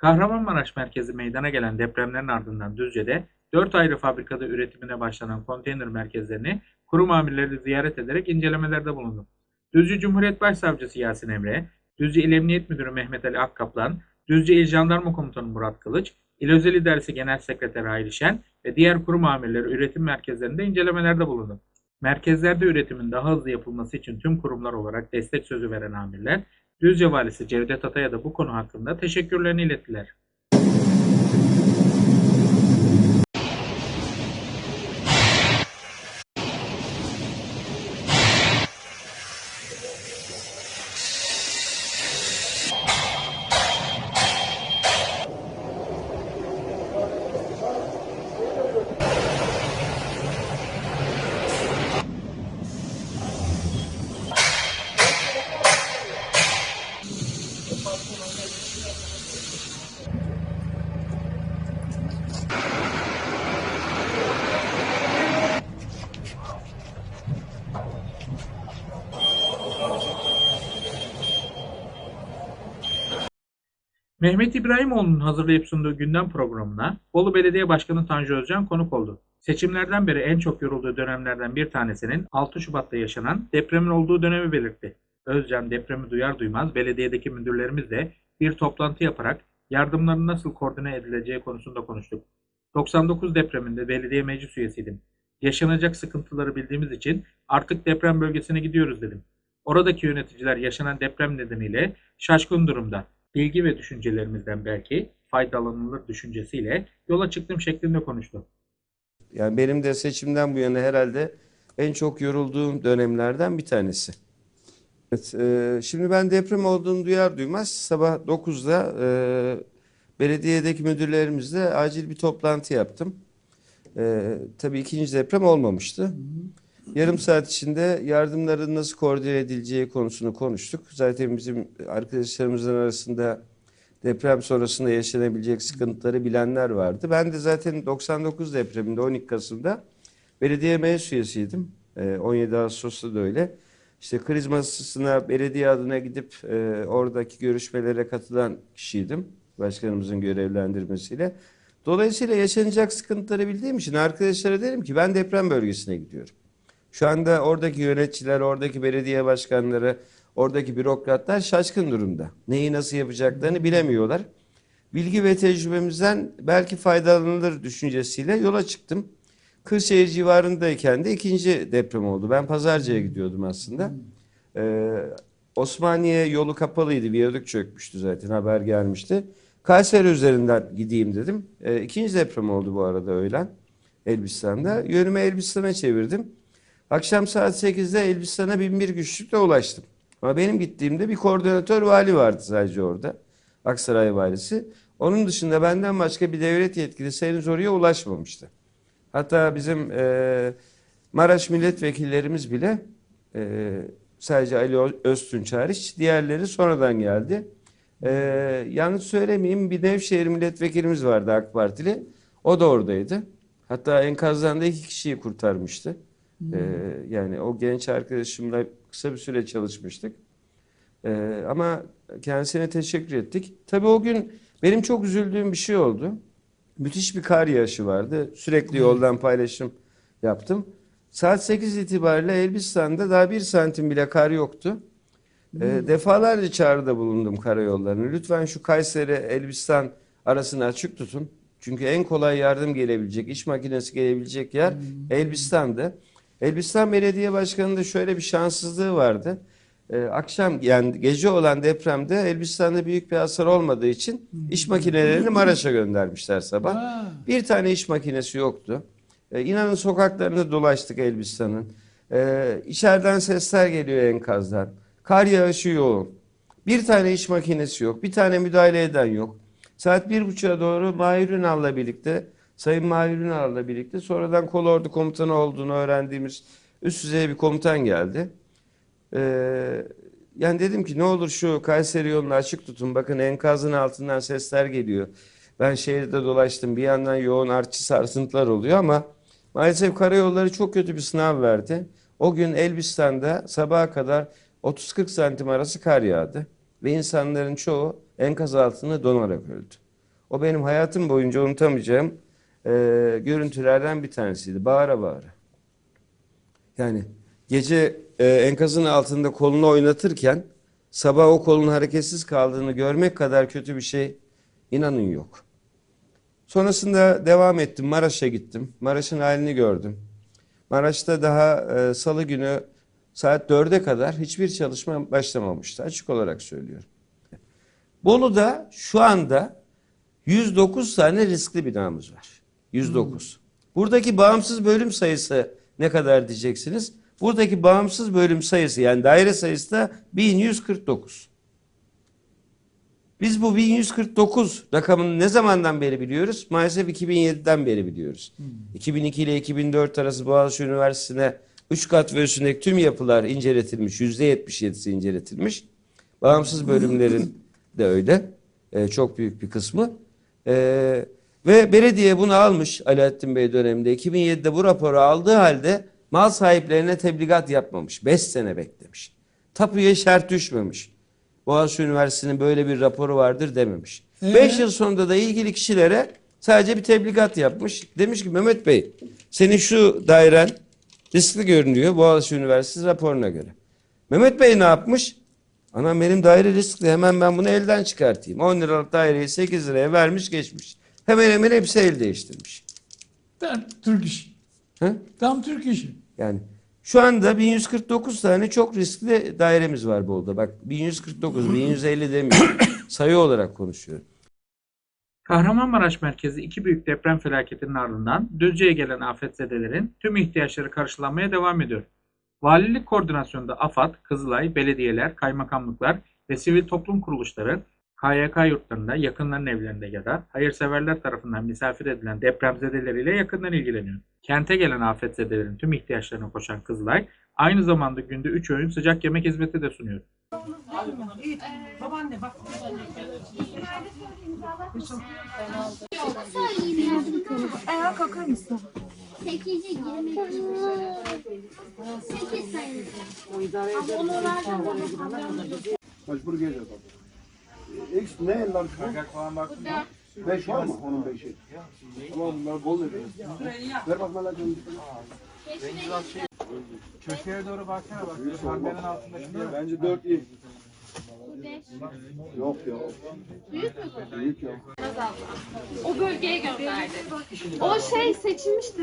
Kahramanmaraş merkezi meydana gelen depremlerin ardından Düzce'de 4 ayrı fabrikada üretimine başlanan konteyner merkezlerini kurum amirleri ziyaret ederek incelemelerde bulundu. Düzce Cumhuriyet Başsavcısı Yasin Emre, Düzce İl Emniyet Müdürü Mehmet Ali Akkaplan, Düzce İl Jandarma Komutanı Murat Kılıç, İl Özel İdaresi Genel Sekreteri Hayri Şen ve diğer kurum amirleri üretim merkezlerinde incelemelerde bulundu. Merkezlerde üretimin daha hızlı yapılması için tüm kurumlar olarak destek sözü veren amirler, Düzce Valisi Cevdet Atay'a da bu konu hakkında teşekkürlerini ilettiler. Mehmet İbrahimoğlu'nun hazırlayıp sunduğu gündem programına Bolu Belediye Başkanı Tanju Özcan konuk oldu. Seçimlerden beri en çok yorulduğu dönemlerden bir tanesinin 6 Şubat'ta yaşanan depremin olduğu dönemi belirtti. Özcan depremi duyar duymaz belediyedeki müdürlerimizle bir toplantı yaparak yardımların nasıl koordine edileceği konusunda konuştuk. 99 depreminde belediye meclis üyesiydim. Yaşanacak sıkıntıları bildiğimiz için artık deprem bölgesine gidiyoruz dedim. Oradaki yöneticiler yaşanan deprem nedeniyle şaşkın durumda. Bilgi ve düşüncelerimizden belki faydalanılır düşüncesiyle yola çıktım şeklinde konuştu. Yani benim de seçimden bu yana herhalde en çok yorulduğum dönemlerden bir tanesi. Evet, e, şimdi ben deprem olduğunu duyar duymaz sabah 9'da e, belediyedeki müdürlerimizle acil bir toplantı yaptım. E, tabii ikinci deprem olmamıştı. Yarım saat içinde yardımların nasıl koordine edileceği konusunu konuştuk. Zaten bizim arkadaşlarımızın arasında deprem sonrasında yaşanabilecek sıkıntıları bilenler vardı. Ben de zaten 99 depreminde 12 Kasım'da belediye meclis üyesiydim. Ee, 17 Ağustos'ta da öyle. İşte kriz masasına belediye adına gidip e, oradaki görüşmelere katılan kişiydim. Başkanımızın görevlendirmesiyle. Dolayısıyla yaşanacak sıkıntıları bildiğim için arkadaşlara derim ki ben deprem bölgesine gidiyorum. Şu anda oradaki yöneticiler, oradaki belediye başkanları, oradaki bürokratlar şaşkın durumda. Neyi nasıl yapacaklarını bilemiyorlar. Bilgi ve tecrübemizden belki faydalanılır düşüncesiyle yola çıktım. Kırşehir civarındayken de ikinci deprem oldu. Ben Pazarcı'ya gidiyordum aslında. Ee, Osmaniye yolu kapalıydı. Viyadük çökmüştü zaten haber gelmişti. Kayseri üzerinden gideyim dedim. Ee, ikinci deprem oldu bu arada öğlen Elbistan'da. Yönümü Elbistan'a çevirdim. Akşam saat 8'de Elbistan'a bin bir güçlükle ulaştım. Ama benim gittiğimde bir koordinatör vali vardı sadece orada. Aksaray valisi. Onun dışında benden başka bir devlet yetkilisi henüz oraya ulaşmamıştı. Hatta bizim e, Maraş milletvekillerimiz bile e, sadece Ali Öztunç hariç diğerleri sonradan geldi. E, yanlış söylemeyeyim bir Nevşehir milletvekilimiz vardı AK Partili. O da oradaydı. Hatta enkazdan da iki kişiyi kurtarmıştı. Ee, yani o genç arkadaşımla kısa bir süre çalışmıştık. Ee, ama kendisine teşekkür ettik. Tabii o gün benim çok üzüldüğüm bir şey oldu. Müthiş bir kar yağışı vardı. Sürekli yoldan paylaşım yaptım. Saat 8 itibariyle Elbistan'da daha bir santim bile kar yoktu. Ee, defalarca çağrıda bulundum karayollarına. Lütfen şu Kayseri Elbistan arasını açık tutun. Çünkü en kolay yardım gelebilecek, iş makinesi gelebilecek yer Elbistan'dı. Elbistan Belediye Başkanı'nda şöyle bir şanssızlığı vardı. Ee, akşam yani gece olan depremde Elbistan'da büyük bir hasar olmadığı için iş makinelerini Maraş'a göndermişler sabah. Bir tane iş makinesi yoktu. Ee, inanın sokaklarında dolaştık Elbistan'ın. Ee, içeriden sesler geliyor enkazdan. Kar yağışı yoğun. Bir tane iş makinesi yok. Bir tane müdahale eden yok. Saat bir buçuğa doğru Mahir Ünal'la birlikte Sayın Mahir Ünal'la birlikte sonradan kolordu komutanı olduğunu öğrendiğimiz üst düzey bir komutan geldi. Ee, yani dedim ki ne olur şu Kayseri yolunu açık tutun. Bakın enkazın altından sesler geliyor. Ben şehirde dolaştım. Bir yandan yoğun artçı sarsıntılar oluyor ama maalesef karayolları çok kötü bir sınav verdi. O gün Elbistan'da sabaha kadar 30-40 santim arası kar yağdı. Ve insanların çoğu enkaz altında donarak öldü. O benim hayatım boyunca unutamayacağım e, görüntülerden bir tanesiydi. Bağıra bağıra. Yani gece e, enkazın altında kolunu oynatırken sabah o kolun hareketsiz kaldığını görmek kadar kötü bir şey inanın yok. Sonrasında devam ettim. Maraş'a gittim. Maraş'ın halini gördüm. Maraş'ta daha e, salı günü saat 4'e kadar hiçbir çalışma başlamamıştı. Açık olarak söylüyorum. Bolu'da şu anda 109 tane riskli binamız var. 109. Buradaki bağımsız bölüm sayısı ne kadar diyeceksiniz? Buradaki bağımsız bölüm sayısı yani daire sayısı da 1149. Biz bu 1149 rakamını ne zamandan beri biliyoruz? Maalesef 2007'den beri biliyoruz. 2002 ile 2004 arası Boğaziçi Üniversitesi'ne 3 kat ve üstündeki tüm yapılar inceletilmiş. %77'si inceletilmiş. Bağımsız bölümlerin de öyle. Ee, çok büyük bir kısmı. Ee, ve belediye bunu almış Alaaddin Bey döneminde. 2007'de bu raporu aldığı halde mal sahiplerine tebligat yapmamış. 5 sene beklemiş. Tapuya şart düşmemiş. Boğaziçi Üniversitesi'nin böyle bir raporu vardır dememiş. 5 yıl sonunda da ilgili kişilere sadece bir tebligat yapmış. Demiş ki Mehmet Bey senin şu dairen riskli görünüyor Boğaziçi Üniversitesi raporuna göre. Mehmet Bey ne yapmış? Anam benim daire riskli hemen ben bunu elden çıkartayım. 10 liralık daireyi 8 liraya vermiş geçmiş. Hemen hemen hepsi el değiştirmiş. Tam Türk işi. Hı? Tam Türk işi. Yani şu anda 1149 tane çok riskli dairemiz var Bolu'da. Bak 1149, 1150 demiyorum. Sayı olarak konuşuyorum. Kahramanmaraş merkezi iki büyük deprem felaketinin ardından Düzce'ye gelen afetzedelerin tüm ihtiyaçları karşılanmaya devam ediyor. Valilik koordinasyonunda AFAD, Kızılay, belediyeler, kaymakamlıklar ve sivil toplum kuruluşları KYK yurtlarında, yakınların evlerinde ya da hayırseverler tarafından misafir edilen depremzedeleriyle yakından ilgileniyor. Kente gelen afetzedelerin tüm ihtiyaçlarına koşan Kızılay, aynı zamanda günde 3 öğün sıcak yemek hizmeti de sunuyor. Ayağa kalkar mısın? Sekizi girmek Sekiz sayılır. Ama onu verdim bana. Mecbur geleceğiz abi. X ne? Kagak falan baktın mı? Beş var mı? Onun beşi. Ama bunlar bol ediyor. Ver bak Mehmet Hocam. Köşeye doğru baksana bak. Pembenin altındaki? Bence dört iyi. Beş. Yok ya. Büyük mü bu? Büyük ya. O bölgeye gönderdi. O şey seçilmişti.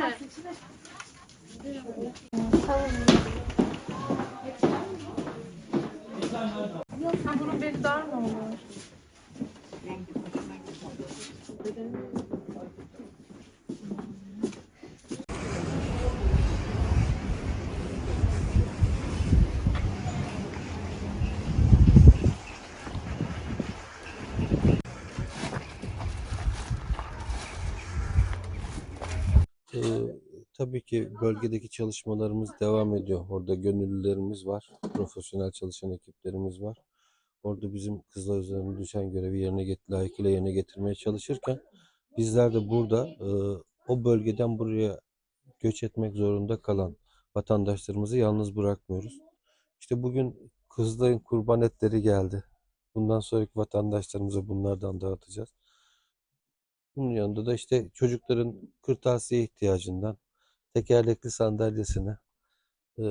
Bunun beni dar mı olur? Ee, tabii ki bölgedeki çalışmalarımız devam ediyor. Orada gönüllülerimiz var, profesyonel çalışan ekiplerimiz var. Orada bizim kızlar üzerine düşen görevi yerine get layıkıyla yerine getirmeye çalışırken bizler de burada e, o bölgeden buraya göç etmek zorunda kalan vatandaşlarımızı yalnız bırakmıyoruz. İşte bugün Kızılay'ın kurban etleri geldi. Bundan sonraki vatandaşlarımıza bunlardan dağıtacağız. Bunun yanında da işte çocukların kırtasiye ihtiyacından tekerlekli sandalyesine, e,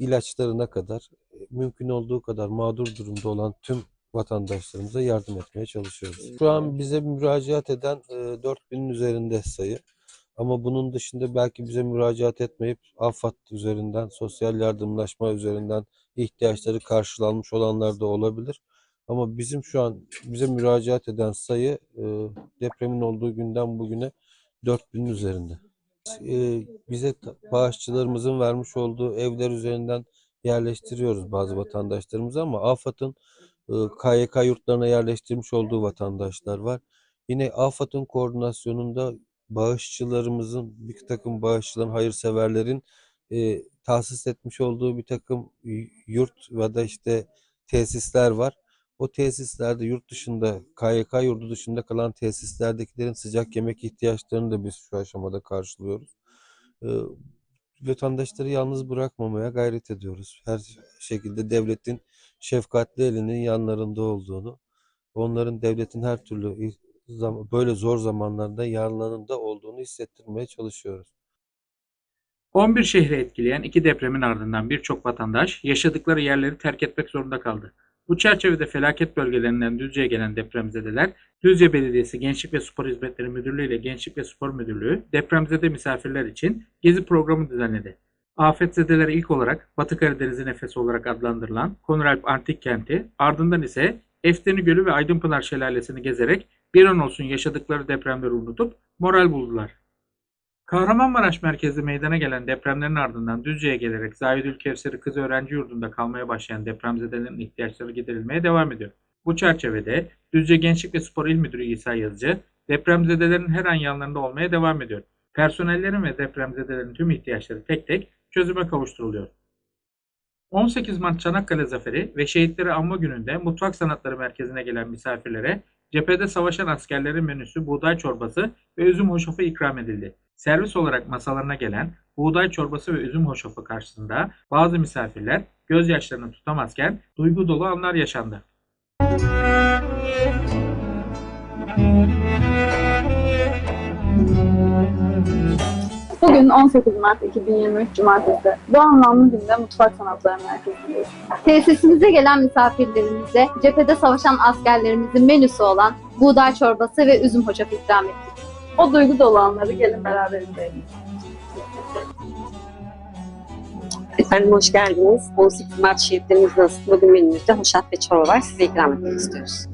ilaçlarına kadar e, mümkün olduğu kadar mağdur durumda olan tüm vatandaşlarımıza yardım etmeye çalışıyoruz. Şu an bize müracaat eden e, 4000'in üzerinde sayı. Ama bunun dışında belki bize müracaat etmeyip AFAD üzerinden, sosyal yardımlaşma üzerinden ihtiyaçları karşılanmış olanlar da olabilir. Ama bizim şu an bize müracaat eden sayı e, depremin olduğu günden bugüne 4000'in üzerinde. E, bize bağışçılarımızın vermiş olduğu evler üzerinden yerleştiriyoruz bazı vatandaşlarımızı ama AFAD'ın e, KYK yurtlarına yerleştirmiş olduğu vatandaşlar var. Yine AFAD'ın koordinasyonunda bağışçılarımızın, bir takım bağışçıların, hayırseverlerin e, tahsis etmiş olduğu bir takım yurt ya da işte tesisler var. O tesislerde yurt dışında, KYK yurdu dışında kalan tesislerdekilerin sıcak yemek ihtiyaçlarını da biz şu aşamada karşılıyoruz. Ee, vatandaşları yalnız bırakmamaya gayret ediyoruz. Her şekilde devletin şefkatli elinin yanlarında olduğunu, onların devletin her türlü böyle zor zamanlarda yanlarında olduğunu hissettirmeye çalışıyoruz. 11 şehri etkileyen iki depremin ardından birçok vatandaş yaşadıkları yerleri terk etmek zorunda kaldı. Bu çerçevede felaket bölgelerinden Düzce'ye gelen depremzedeler, Düzce Belediyesi Gençlik ve Spor Hizmetleri Müdürlüğü ile Gençlik ve Spor Müdürlüğü depremzede misafirler için gezi programı düzenledi. Afetzedeler ilk olarak Batı Karadeniz'in nefesi olarak adlandırılan Konuralp Antik Kenti, ardından ise Efteni Gölü ve Aydınpınar Şelalesi'ni gezerek bir an olsun yaşadıkları depremleri unutup moral buldular. Kahramanmaraş merkezli meydana gelen depremlerin ardından Düzce'ye gelerek Zahidül Kevser'i kız öğrenci yurdunda kalmaya başlayan depremzedelerin ihtiyaçları giderilmeye devam ediyor. Bu çerçevede Düzce Gençlik ve Spor İl Müdürü İsa Yazıcı, depremzedelerin her an yanlarında olmaya devam ediyor. Personellerin ve depremzedelerin tüm ihtiyaçları tek tek çözüme kavuşturuluyor. 18 Mart Çanakkale Zaferi ve Şehitleri Anma Günü'nde Mutfak Sanatları Merkezi'ne gelen misafirlere cephede savaşan askerlerin menüsü buğday çorbası ve üzüm hoşafı ikram edildi. Servis olarak masalarına gelen buğday çorbası ve üzüm hoşafı karşısında bazı misafirler gözyaşlarını tutamazken duygu dolu anlar yaşandı. Bugün 18 Mart 2023 Cumartesi. Bu anlamlı günde Mutfak Sanatları Merkezi'ndeyiz. Tesisimize gelen misafirlerimize cephede savaşan askerlerimizin menüsü olan buğday çorbası ve üzüm hoşafı ikram ettik. O duygu dolu gelin beraber izleyelim. Efendim hoş geldiniz. 18 Mart şehitlerimiz nasıl bugün menümüzde hoşaf ve çorba var. Size ikram etmek istiyoruz.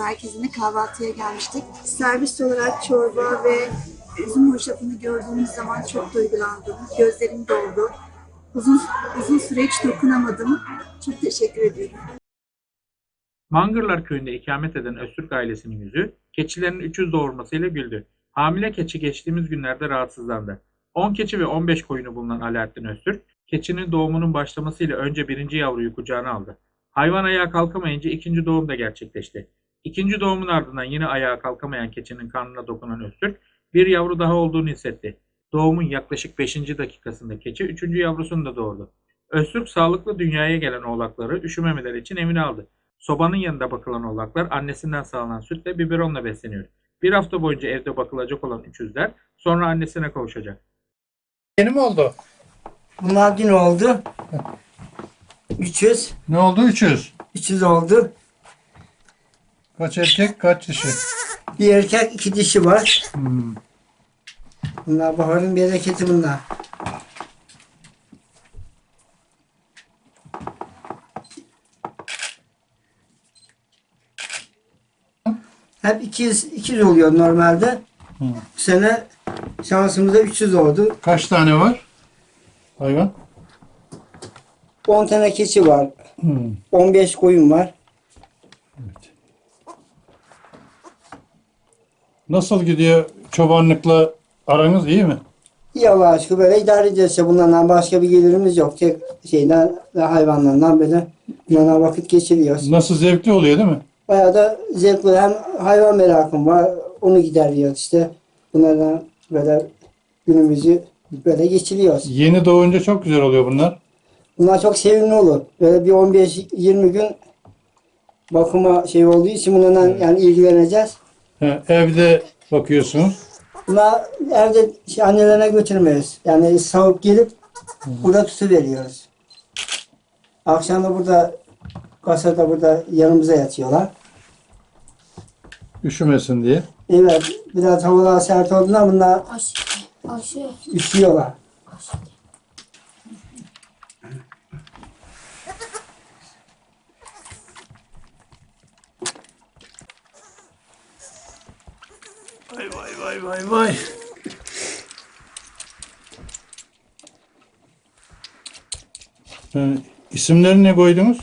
Merkezi'ne kahvaltıya gelmiştik. Servis olarak çorba ve üzüm hoşafını gördüğümüz zaman çok duygulandım. Gözlerim doldu. Uzun, uzun süre hiç dokunamadım. Çok teşekkür ediyorum. Mangırlar köyünde ikamet eden Öztürk ailesinin yüzü keçilerin 300 doğurmasıyla güldü. Hamile keçi geçtiğimiz günlerde rahatsızlandı. 10 keçi ve 15 koyunu bulunan Alaaddin Öztürk, keçinin doğumunun başlamasıyla önce birinci yavruyu kucağına aldı. Hayvan ayağa kalkamayınca ikinci doğum da gerçekleşti. İkinci doğumun ardından yine ayağa kalkamayan keçinin karnına dokunan Öztürk, bir yavru daha olduğunu hissetti. Doğumun yaklaşık 5. dakikasında keçi 3. yavrusunu da doğurdu. Öztürk sağlıklı dünyaya gelen oğlakları üşümemeleri için evine aldı. Sobanın yanında bakılan oğlaklar annesinden sağlanan sütle biberonla besleniyor. Bir hafta boyunca evde bakılacak olan üçüzler sonra annesine kavuşacak. Yeni mi oldu? Bunlar dün oldu. 300. Ne oldu? 300. 300 oldu. Kaç erkek kaç dişi? Bir erkek iki dişi var. Bunlar baharın bereketi bunlar. Hep 200, 200 oluyor normalde. Bu sene şansımızda 300 oldu. Kaç tane var? Hayvan? 10 tane keçi var. 15 koyun var. Nasıl gidiyor çobanlıkla aranız iyi mi? İyi Allah'a şükür böyle idare edeceğiz. işte. Bunlardan başka bir gelirimiz yok. Tek şeyden hayvanlardan böyle bunlarla vakit geçiriyoruz. Nasıl zevkli oluyor değil mi? Bayağı da zevkli. Hem hayvan merakım var. Onu gideriyoruz işte. Bunlardan böyle günümüzü böyle geçiriyoruz. Yeni doğunca çok güzel oluyor bunlar. Bunlar çok sevimli olur. Böyle bir 15-20 gün bakıma şey olduğu için bunlarla yani ilgileneceğiz. Ha, evde bakıyorsunuz. Bunlar evde şey, annelerine götürmeyiz. Yani sağıp gelip burada tutuveriyoruz. Akşam da burada kasada burada yanımıza yatıyorlar. Üşümesin diye. Evet, biraz havalar sert olduğunda bunlar üşüyorlar. Vay vay vay. İsimlerini ne koydunuz?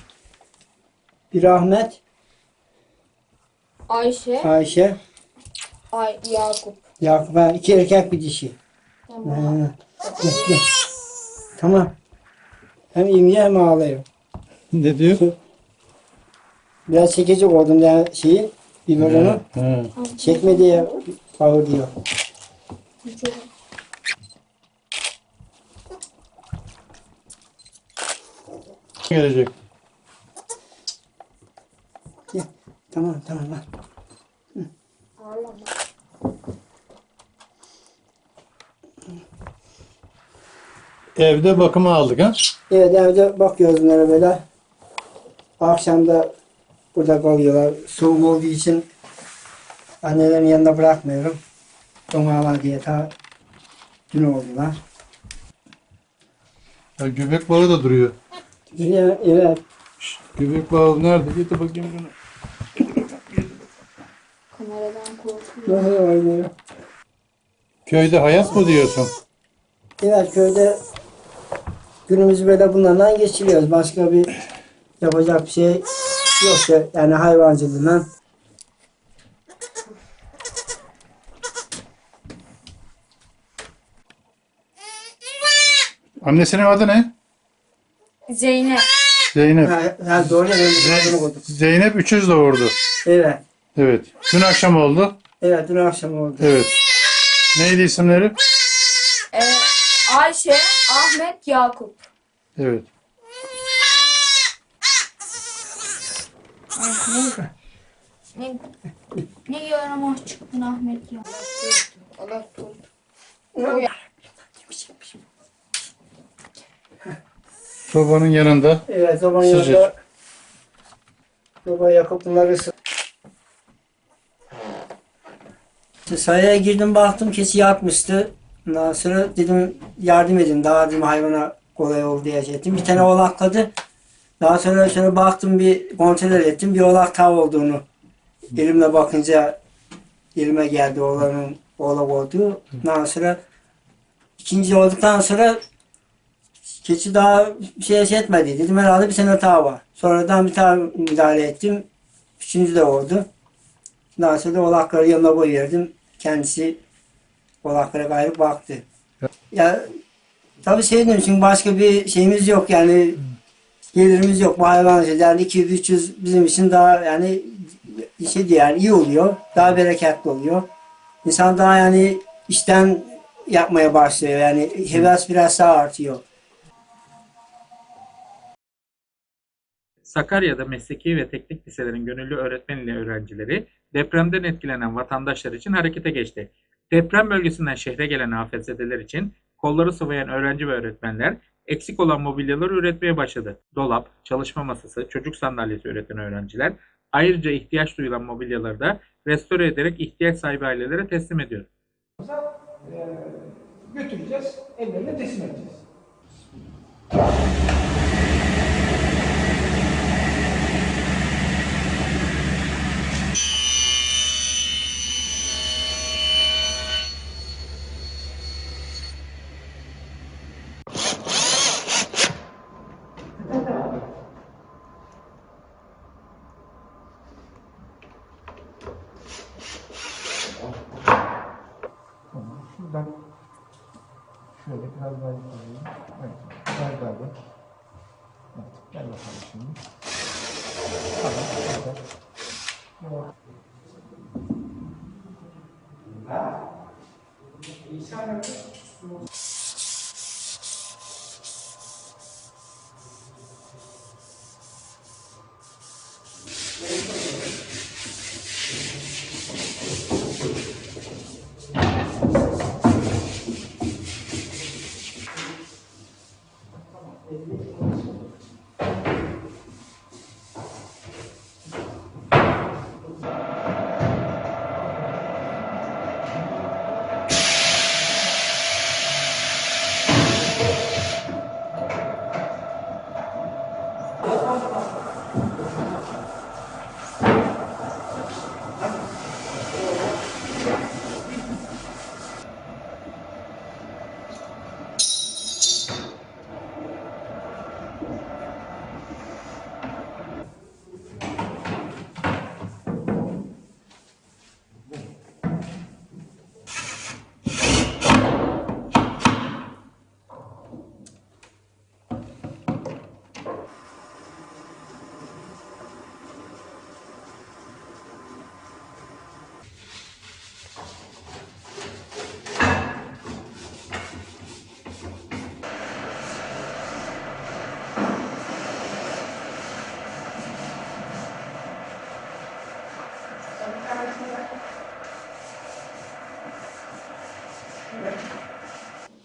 Bir Ahmet, Ayşe, Ayşe, Ay Yakup. Yakup. Ha, iki erkek bir dişi. Tamam. Ha, gel, gel. Tamam. Hem imye hem ağlıyor. Ne diyor? Biraz çekici koydum yani şeyi, biberonu. Ha. Çekme diye bağır diyor. Gelecek. Tamam tamam lan. Evde bakıma aldık ha? Evet evde bakıyoruz bunlara böyle. Akşam da burada kalıyorlar. Soğuk olduğu için annelerin yanında bırakmıyorum. Domalar diye ta dün oldular. Ya göbek bağı da duruyor. Evet, evet. Göbek bağı nerede? Getir bakayım şunu. Kameradan korkuyor. Böyle oynuyor. Köyde hayat mı diyorsun? Evet köyde günümüzü böyle bunlarla geçiriyoruz. Başka bir yapacak bir şey yok ya. Yani hayvancılığından. Annesinin adı ne? Zeynep. Zeynep. Ha, ha, doğru ya. ben bunu koydum. Zeynep üçüz doğurdu. Evet. Evet. Dün akşam oldu. Evet dün akşam oldu. Evet. Neydi isimleri? Ee, Ayşe, Ahmet, Yakup. Evet. Ah, ne, ne, ne yaramaz çıktın Ahmet ya. Allah korusun. Sobanın yanında. Evet zaman Sıcak. yanında soba yakıp bunları ısı- Sayaya girdim baktım keçi yatmıştı. Ondan sonra dedim yardım edin daha dedim hayvana kolay oldu diye şey ettim. Bir tane oğlakladı. Daha sonra şöyle baktım bir kontrol ettim. Bir oğlak tav olduğunu. Elimle bakınca elime geldi oğlanın oğlak olduğu. Ondan sonra ikinci olduktan sonra keçi daha şey şey etmedi. Dedim herhalde bir sene daha var. Sonradan bir tane müdahale ettim. Üçüncü de oldu. Daha sonra da oğlakları yanına koyverdim. Kendisi oğlaklara gayrı baktı. Ya tabii şey dedim çünkü başka bir şeyimiz yok yani gelirimiz yok. Bu hayvancılık yani 200-300 bizim için daha yani şey diye yani iyi oluyor. Daha bereketli oluyor. İnsan daha yani işten yapmaya başlıyor. Yani heves biraz daha artıyor. Sakarya'da mesleki ve teknik liselerin gönüllü öğretmen ile öğrencileri depremden etkilenen vatandaşlar için harekete geçti. Deprem bölgesinden şehre gelen afetzedeler için kolları sıvayan öğrenci ve öğretmenler eksik olan mobilyaları üretmeye başladı. Dolap, çalışma masası, çocuk sandalyesi üreten öğrenciler ayrıca ihtiyaç duyulan mobilyaları da restore ederek ihtiyaç sahibi ailelere teslim ediyor. götüreceğiz, evlerine teslim edeceğiz.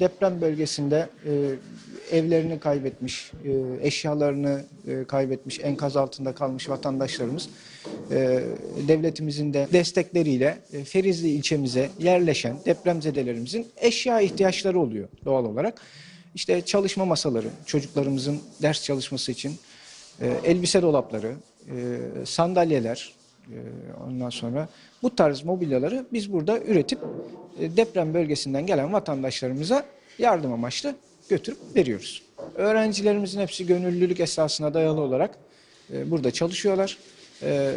Deprem bölgesinde e, evlerini kaybetmiş, e, eşyalarını e, kaybetmiş, enkaz altında kalmış vatandaşlarımız e, devletimizin de destekleriyle e, Ferizli ilçemize yerleşen depremzedelerimizin eşya ihtiyaçları oluyor doğal olarak. İşte çalışma masaları, çocuklarımızın ders çalışması için e, elbise dolapları, e, sandalyeler, ondan sonra bu tarz mobilyaları biz burada üretip e, deprem bölgesinden gelen vatandaşlarımıza yardım amaçlı götürüp veriyoruz. Öğrencilerimizin hepsi gönüllülük esasına dayalı olarak e, burada çalışıyorlar. E,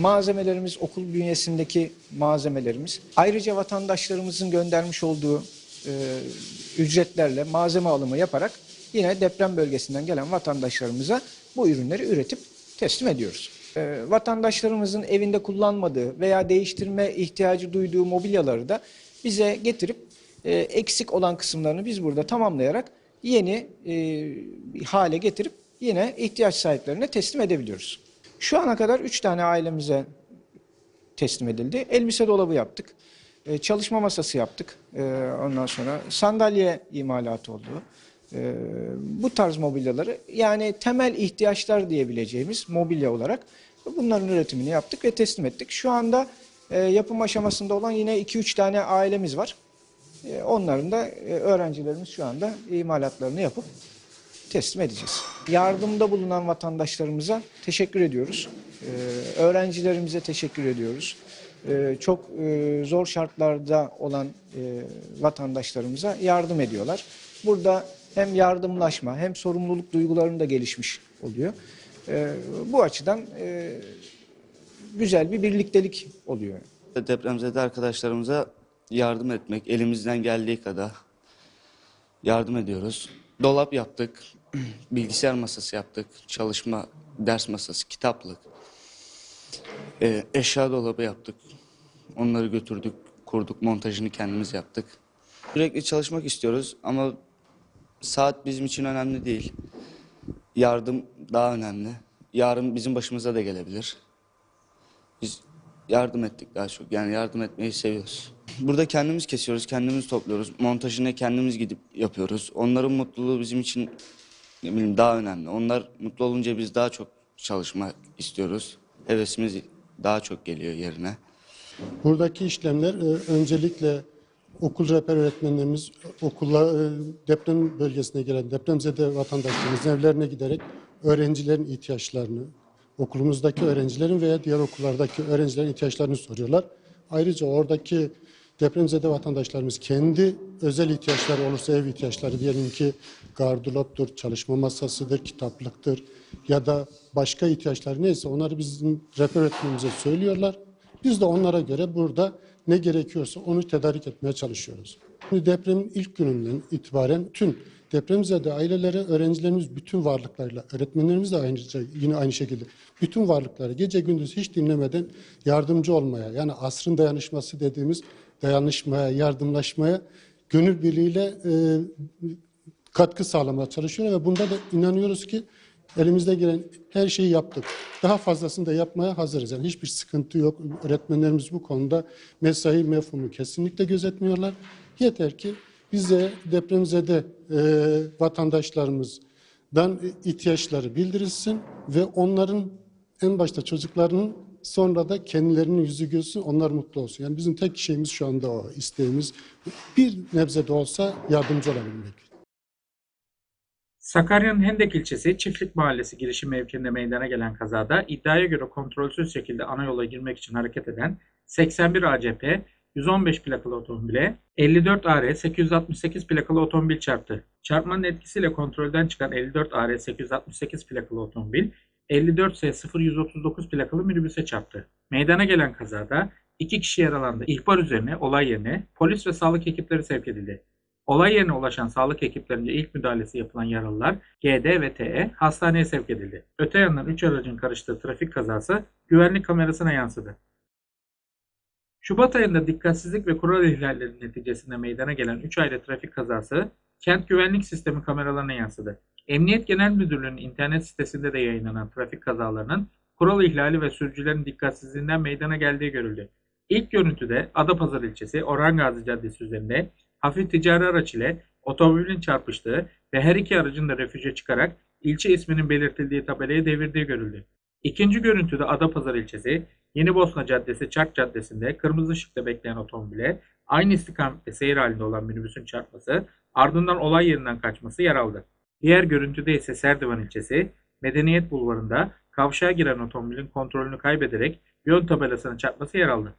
malzemelerimiz okul bünyesindeki malzemelerimiz. Ayrıca vatandaşlarımızın göndermiş olduğu ücretlerle malzeme alımı yaparak yine deprem bölgesinden gelen vatandaşlarımıza bu ürünleri üretip teslim ediyoruz. E, vatandaşlarımızın evinde kullanmadığı veya değiştirme ihtiyacı duyduğu mobilyaları da bize getirip e, eksik olan kısımlarını biz burada tamamlayarak yeni e, hale getirip yine ihtiyaç sahiplerine teslim edebiliyoruz. Şu ana kadar 3 tane ailemize teslim edildi. Elbise dolabı yaptık. Çalışma masası yaptık. Ondan sonra sandalye imalatı oldu. E, bu tarz mobilyaları yani temel ihtiyaçlar diyebileceğimiz mobilya olarak bunların üretimini yaptık ve teslim ettik. Şu anda e, yapım aşamasında olan yine 2-3 tane ailemiz var. E, onların da e, öğrencilerimiz şu anda imalatlarını yapıp teslim edeceğiz. Yardımda bulunan vatandaşlarımıza teşekkür ediyoruz. Ee, öğrencilerimize teşekkür ediyoruz. Ee, çok e, zor şartlarda olan e, vatandaşlarımıza yardım ediyorlar. Burada hem yardımlaşma hem sorumluluk duygularının da gelişmiş oluyor. Ee, bu açıdan e, güzel bir birliktelik oluyor. Depremzede arkadaşlarımıza yardım etmek elimizden geldiği kadar yardım ediyoruz. Dolap yaptık, bilgisayar masası yaptık, çalışma ders masası, kitaplık, Ee, eşya dolabı yaptık. Onları götürdük, kurduk, montajını kendimiz yaptık. Sürekli çalışmak istiyoruz ama saat bizim için önemli değil. Yardım daha önemli. Yarın bizim başımıza da gelebilir. Biz yardım ettik daha çok. Yani yardım etmeyi seviyoruz. Burada kendimiz kesiyoruz, kendimiz topluyoruz. Montajını kendimiz gidip yapıyoruz. Onların mutluluğu bizim için ne bileyim daha önemli. Onlar mutlu olunca biz daha çok çalışmak istiyoruz. Hevesimiz daha çok geliyor yerine. Buradaki işlemler e, öncelikle okul rehber öğretmenlerimiz okullar e, deprem bölgesine gelen depremzede vatandaşlarımızın evlerine giderek öğrencilerin ihtiyaçlarını, okulumuzdaki öğrencilerin veya diğer okullardaki öğrencilerin ihtiyaçlarını soruyorlar. Ayrıca oradaki depremzede vatandaşlarımız kendi özel ihtiyaçları olursa ev ihtiyaçları diyelim ki gardıroptur, çalışma masasıdır, kitaplıktır ya da başka ihtiyaçları neyse onları bizim rehber öğretmenimize söylüyorlar. Biz de onlara göre burada ne gerekiyorsa onu tedarik etmeye çalışıyoruz. Şimdi depremin ilk gününden itibaren tüm depremzede ailelere öğrencilerimiz bütün varlıklarıyla, öğretmenlerimiz de aynı, yine aynı şekilde bütün varlıkları gece gündüz hiç dinlemeden yardımcı olmaya yani asrın dayanışması dediğimiz dayanışmaya, yardımlaşmaya gönül birliğiyle e, katkı sağlamaya çalışıyor ve bunda da inanıyoruz ki elimizde gelen her şeyi yaptık. Daha fazlasını da yapmaya hazırız. Yani hiçbir sıkıntı yok. Öğretmenlerimiz bu konuda mesai mefhumu kesinlikle gözetmiyorlar. Yeter ki bize depremzede e, vatandaşlarımızdan ihtiyaçları bildirilsin ve onların en başta çocuklarının sonra da kendilerinin yüzü gülsün, onlar mutlu olsun. Yani bizim tek şeyimiz şu anda o, isteğimiz. Bir nebze de olsa yardımcı olabilmek. Sakarya'nın Hendek ilçesi Çiftlik Mahallesi girişi mevkiinde meydana gelen kazada iddiaya göre kontrolsüz şekilde ana yola girmek için hareket eden 81 ACP 115 plakalı otomobile 54 AR 868 plakalı otomobil çarptı. Çarpmanın etkisiyle kontrolden çıkan 54 AR 868 plakalı otomobil 54 S 0139 plakalı minibüse çarptı. Meydana gelen kazada iki kişi yaralandı. İhbar üzerine olay yerine polis ve sağlık ekipleri sevk edildi. Olay yerine ulaşan sağlık ekiplerince ilk müdahalesi yapılan yaralılar GD ve TE hastaneye sevk edildi. Öte yandan 3 aracın karıştığı trafik kazası güvenlik kamerasına yansıdı. Şubat ayında dikkatsizlik ve kural ihlalleri neticesinde meydana gelen 3 ayrı trafik kazası kent güvenlik sistemi kameralarına yansıdı. Emniyet Genel Müdürlüğü'nün internet sitesinde de yayınlanan trafik kazalarının kural ihlali ve sürücülerin dikkatsizliğinden meydana geldiği görüldü. İlk görüntüde Adapazarı ilçesi Orhan Gazi Caddesi üzerinde hafif ticari araç ile otomobilin çarpıştığı ve her iki aracın da refüje çıkarak ilçe isminin belirtildiği tabelayı devirdiği görüldü. İkinci görüntüde Adapazarı ilçesi Yeni Bosna Caddesi Çark Caddesi'nde kırmızı ışıkta bekleyen otomobile aynı istikamette seyir halinde olan minibüsün çarpması ardından olay yerinden kaçması yer aldı. Diğer görüntüde ise Serdivan ilçesi Medeniyet Bulvarı'nda kavşağa giren otomobilin kontrolünü kaybederek yön tabelasına çarpması yer aldı.